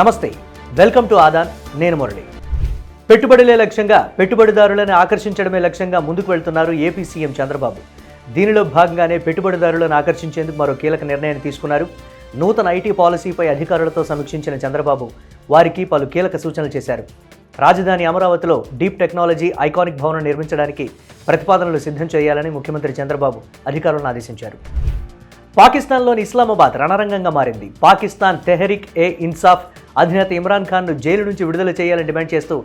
నమస్తే welcome to Aadan నేను మురళి. పెట్టుబడులే లక్ష్యంగా పెట్టుబడిదారులను ఆకర్షించడమే లక్ష్యంగా ముందుకు వెళ్తున్నారు ఏపీ సీఎం చంద్రబాబు. దీనిలో భాగంగానే పెట్టుబడిదారులను ఆకర్షించేందుకు మరో కీలక నిర్ణయాన్ని తీసుకున్నారు. నూతన ఐటీ పాలసీపై అధికారులతో సమీక్షించిన చంద్రబాబు వారికి పలు కీలక సూచనలు చేశారు. రాజధాని అమరావతిలో డీప్ టెక్నాలజీ ఐకానిక్ భవనం నిర్మించడానికి ప్రతిపాదనలు సిద్ధం చేయాలని ముఖ్యమంత్రి చంద్రబాబు అధికారులను ఆదేశించారు. పాకిస్తాన్లోని ఇస్లామాబాద్ రణరంగంగా మారింది. పాకిస్తాన్ తెహరిక్ ఏ ఇన్సాఫ్ అధినేత ఇమ్రాన్ ఖాన్ను జైలు నుంచి విడుదల చేయాలని డిమాండ్ చేస్తూ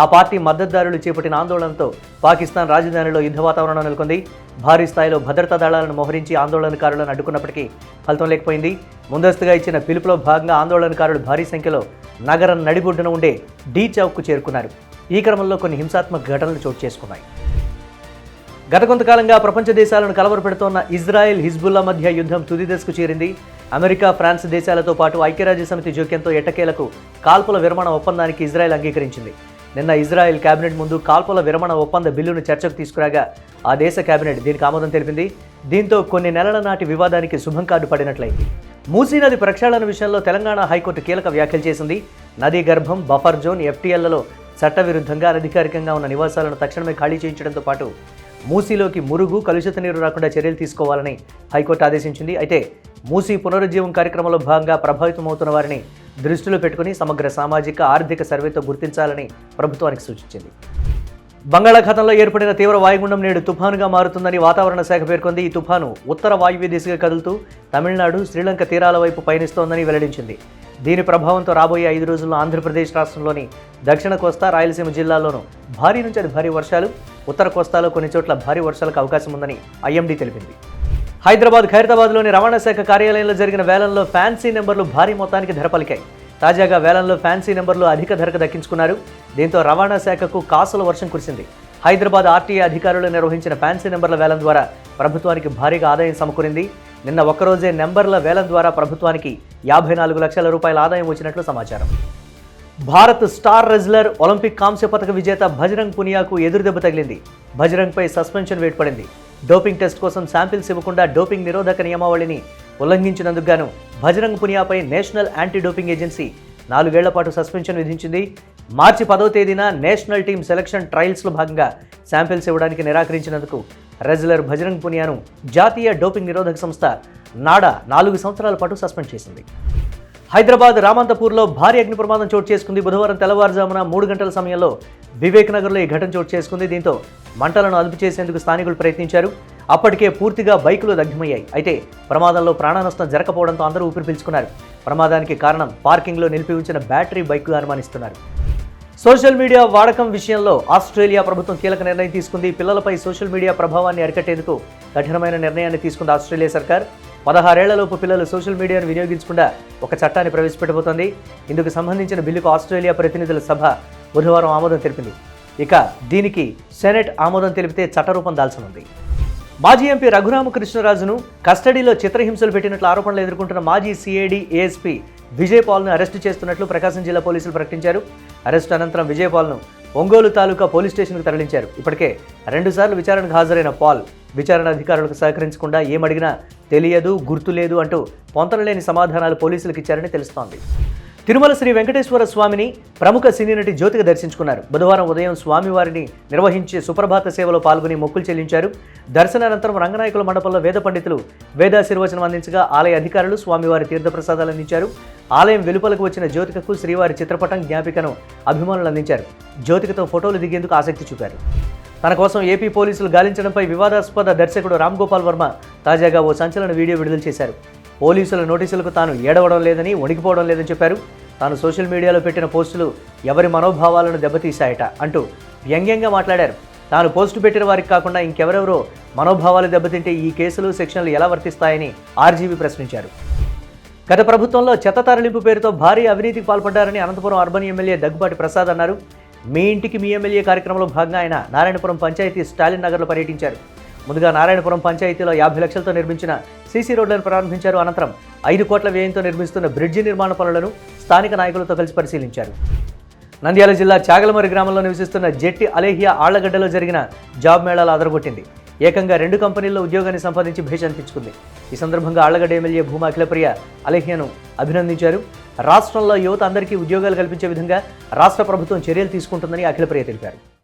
ఆ పార్టీ మద్దతుదారులు చేపట్టిన ఆందోళనతో పాకిస్తాన్ రాజధానిలో యుద్ధ వాతావరణం నెలకొంది. భారీ స్థాయిలో భద్రతా దళాలను మోహరించి ఆందోళనకారులను అడ్డుకున్నప్పటికీ ఫలితం లేకపోయింది. ముందస్తుగా ఇచ్చిన పిలుపులో భాగంగా ఆందోళనకారులు భారీ సంఖ్యలో నగరం నడిబొడ్డున ఉండే డీ చౌక్కు చేరుకున్నారు. ఈ క్రమంలో కొన్ని హింసాత్మక ఘటనలు చోటు చేసుకున్నాయి. గత కొంతకాలంగా ప్రపంచ దేశాలను కలవరపెడుతోన్న ఇజ్రాయెల్ హిజ్బుల్లా మధ్య యుద్ధం తుది దశకు చేరింది. అమెరికా ఫ్రాన్స్ దేశాలతో పాటు ఐక్యరాజ్య సమితి జోక్యంతో ఎట్టకేలకు కాల్పుల విరమణ ఒప్పందానికి ఇజ్రాయెల్ అంగీకరించింది. నిన్న ఇజ్రాయెల్ కేబినెట్ ముందు కాల్పుల విరమణ ఒప్పంద బిల్లును చర్చకు తీసుకురాగా ఆ దేశ కేబినెట్ దీనికి ఆమోదం తెలిపింది. దీంతో కొన్ని నెలల నాటి వివాదానికి శుభం కార్డు పడినట్లయింది. మూసీ నది ప్రక్షాళన విషయంలో తెలంగాణ హైకోర్టు కీలక వ్యాఖ్యలు చేసింది. నదీ గర్భం బఫర్ జోన్ ఎఫ్టీఎల్లలో చట్టవిరుద్ధంగా అనధికారికంగా ఉన్న నివాసాలను తక్షణమే ఖాళీ చేయించడంతో పాటు మూసీలోకి మురుగు కలుషిత నీరు రాకుండా చర్యలు తీసుకోవాలని హైకోర్టు ఆదేశించింది. అయితే మూసీ పునరుజ్జీవం కార్యక్రమంలో భాగంగా ప్రభావితమవుతున్న వారిని దృష్టిలో పెట్టుకుని సమగ్ర సామాజిక ఆర్థిక సర్వేతో గుర్తించాలని ప్రభుత్వానికి సూచించింది. బంగాళాఖాతంలో ఏర్పడిన తీవ్ర వాయుగుండం నేడు తుఫానుగా మారుతుందని వాతావరణ శాఖ పేర్కొంది. ఈ తుఫాను ఉత్తర వాయువ్య దిశగా కదులుతూ తమిళనాడు శ్రీలంక తీరాల వైపు పయనిస్తోందని వెల్లడించింది. దీని ప్రభావంతో రాబోయే ఐదు రోజుల్లో ఆంధ్రప్రదేశ్ రాష్ట్రంలోని దక్షిణ కోస్తా రాయలసీమ జిల్లాల్లోనూ భారీ నుంచి అది భారీ వర్షాలు ఉత్తర కోస్తాలో కొన్ని చోట్ల భారీ వర్షాలకు అవకాశం ఉందని ఐఎండీ తెలిపింది. హైదరాబాద్ ఖైరతాబాద్లోని రవాణా శాఖ కార్యాలయంలో జరిగిన వేలంలో ఫ్యాన్సీ నెంబర్లు భారీ మొత్తానికి ధర పలికాయి తాజాగా వేలంలో ఫ్యాన్సీ నెంబర్లు అధిక ధరకు దక్కించుకున్నారు. దీంతో రవాణా శాఖకు కాసుల వర్షం కురిసింది. హైదరాబాద్ ఆర్టీఏ అధికారులు నిర్వహించిన ఫ్యాన్సీ నెంబర్ల వేలం ద్వారా ప్రభుత్వానికి భారీగా ఆదాయం సమకూరింది. నిన్న ఒక్కరోజే నెంబర్ల వేలం ద్వారా ప్రభుత్వానికి యాభై నాలుగు లక్షల రూపాయల ఆదాయం వచ్చినట్లు సమాచారం. భారత్ స్టార్ రెజ్లర్ ఒలింపిక్ కాంస్య పథక విజేత భజరంగ్ పునియాకు ఎదురుదెబ్బ తగిలింది. భజరంగ్పై సస్పెన్షన్ వేటుపడింది. డోపింగ్ టెస్ట్ కోసం శాంపిల్స్ ఇవ్వకుండా డోపింగ్ నిరోధక నియమావళిని ఉల్లంఘించినందుకు గాను భజరంగ్ పునియాపై నేషనల్ యాంటీ డోపింగ్ ఏజెన్సీ నాలుగేళ్ళ పాటు సస్పెన్షన్ విధించింది. మార్చి పదో తేదీన నేషనల్ టీం సెలక్షన్ ట్రయల్స్లో భాగంగా శాంపిల్స్ ఇవ్వడానికి నిరాకరించినందుకు రెజ్లర్ బజరంగ్ పునియాను జాతీయ డోపింగ్ నిరోధక సంస్థ నాడా నాలుగు సంవత్సరాల పాటు సస్పెండ్ చేసింది. హైదరాబాద్ రామంతపూర్లో భారీ అగ్ని ప్రమాదం చోటు చేసుకుంది. బుధవారం తెల్లవారుజామున మూడు గంటల సమయంలో వివేక్ నగర్లో ఈ ఘటన చోటు చేసుకుంది. దీంతో మంటలను అదుపు చేసేందుకు స్థానికులు ప్రయత్నించారు. అప్పటికే పూర్తిగా బైకులు దగ్ధమయ్యాయి. అయితే ప్రమాదంలో ప్రాణనష్టం జరగకపోవడంతో అందరూ ఊపిరి పీల్చుకున్నారు. ప్రమాదానికి కారణం పార్కింగ్లో నిలిపి ఉంచిన బ్యాటరీ బైక్గా అనుమానిస్తున్నారు. సోషల్ మీడియా వాడకం విషయంలో ఆస్ట్రేలియా ప్రభుత్వం కీలక నిర్ణయం తీసుకుంది. పిల్లలపై సోషల్ మీడియా ప్రభావాన్ని అరికట్టేందుకు కఠినమైన నిర్ణయాన్ని తీసుకుంది ఆస్ట్రేలియా సర్కార్. పదహారేళ్ళలోపు పిల్లలు సోషల్ మీడియాను వినియోగించకుండా ఒక చట్టాన్ని ప్రవేశపెట్టబోతోంది. ఇందుకు సంబంధించిన బిల్లుకు ఆస్ట్రేలియా ప్రతినిధుల సభ బుధవారం ఆమోదం తెలిపింది. ఇక దీనికి సెనెట్ ఆమోదం తెలిపితే చట్టరూపం దాల్చనుంది. మాజీ ఎంపీ రఘురామకృష్ణరాజును కస్టడీలో చిత్రహింసలు పెట్టినట్లు ఆరోపణలు ఎదుర్కొంటున్న మాజీ సిఐడి ఏఎస్పీ విజయ్ పాల్ను అరెస్టు చేస్తున్నట్లు ప్రకాశం జిల్లా పోలీసులు ప్రకటించారు. అరెస్టు అనంతరం విజయ్ పాల్ను ఒంగోలు తాలూకా పోలీస్ స్టేషన్కు తరలించారు. ఇప్పటికే రెండుసార్లు విచారణకు హాజరైన పాల్ విచారణ అధికారులకు సహకరించకుండా ఏమడిగినా తెలియదు గుర్తు లేదు అంటూ పొంతనలేని సమాధానాలు పోలీసులకు ఇచ్చారని తెలుస్తోంది. తిరుమల శ్రీ వెంకటేశ్వర స్వామిని ప్రముఖ సినీ నటి జ్యోతిగా దర్శించుకున్నారు. బుధవారం ఉదయం స్వామివారిని నిర్వహించే సుప్రభాత సేవలో పాల్గొని మొక్కులు చెల్లించారు. దర్శనానంతరం రంగనాయకుల మండపంలో వేద పండితులు వేదాశీర్వచనం అందించగా ఆలయ అధికారులు స్వామివారి తీర్థప్రసాదాలు అందించారు. ఆలయం వెలుపలకు వచ్చిన జ్యోతికకు శ్రీవారి చిత్రపటం జ్ఞాపికను అభిమానులు అందించారు. జ్యోతికతో ఫోటోలు దిగేందుకు ఆసక్తి చూపారు. తన కోసం ఏపీ పోలీసులు గాలించడంపై వివాదాస్పద దర్శకుడు రామ్ గోపాల్ వర్మ తాజాగా ఓ సంచలన వీడియో విడుదల చేశారు. పోలీసుల నోటీసులకు తాను ఏడవడం లేదని వణికిపోవడం లేదని చెప్పారు. తాను సోషల్ మీడియాలో పెట్టిన పోస్టులు ఎవరి మనోభావాలను దెబ్బతీశాయట అంటూ వ్యంగ్యంగా మాట్లాడారు. తాను పోస్టు పెట్టిన వారికి కాకుండా ఇంకెవరెవరో మనోభావాలు దెబ్బతింటే ఈ కేసులు సెక్షన్లు ఎలా వర్తిస్తాయని ఆర్జీబీ ప్రశ్నించారు. గత ప్రభుత్వంలో చెత్త తరలింపు పేరుతో భారీ అవినీతికి పాల్పడ్డారని అనంతపురం అర్బన్ ఎమ్మెల్యే దగ్గుబాటి ప్రసాద్ అన్నారు. మీ ఇంటికి మీ ఎమ్మెల్యే కార్యక్రమంలో భాగంగా ఆయన నారాయణపురం పంచాయతీ స్టాలిన్ నగర్లో పర్యటించారు. ముందుగా నారాయణపురం పంచాయతీలో యాభై లక్షలతో నిర్మించిన సీసీ రోడ్లను ప్రారంభించారు. అనంతరం ఐదు కోట్ల వ్యయంతో నిర్మిస్తున్న బ్రిడ్జి నిర్మాణ పనులను స్థానిక నాయకులతో కలిసి పరిశీలించారు. నంద్యాల జిల్లా చాగలమరి గ్రామంలో నివసిస్తున్న జెట్టి అలేహియా ఆళ్ళగడ్డలో జరిగిన జాబ్ మేళాలు అదరగొట్టింది. ఏకంగా రెండు కంపెనీల్లో ఉద్యోగాన్ని సంపాదించి భేష్ అనిపించుకుంది ఈ సందర్భంగా ఆళ్ళగడ్డ ఎమ్మెల్యే భూమా అఖిలప్రియ అలేహ్యను అభినందించారు. రాష్ట్రంలో యువత అందరికీ ఉద్యోగాలు కల్పించే విధంగా రాష్ట్ర ప్రభుత్వం చర్యలు తీసుకుంటుందని అఖిలప్రియ తెలిపారు.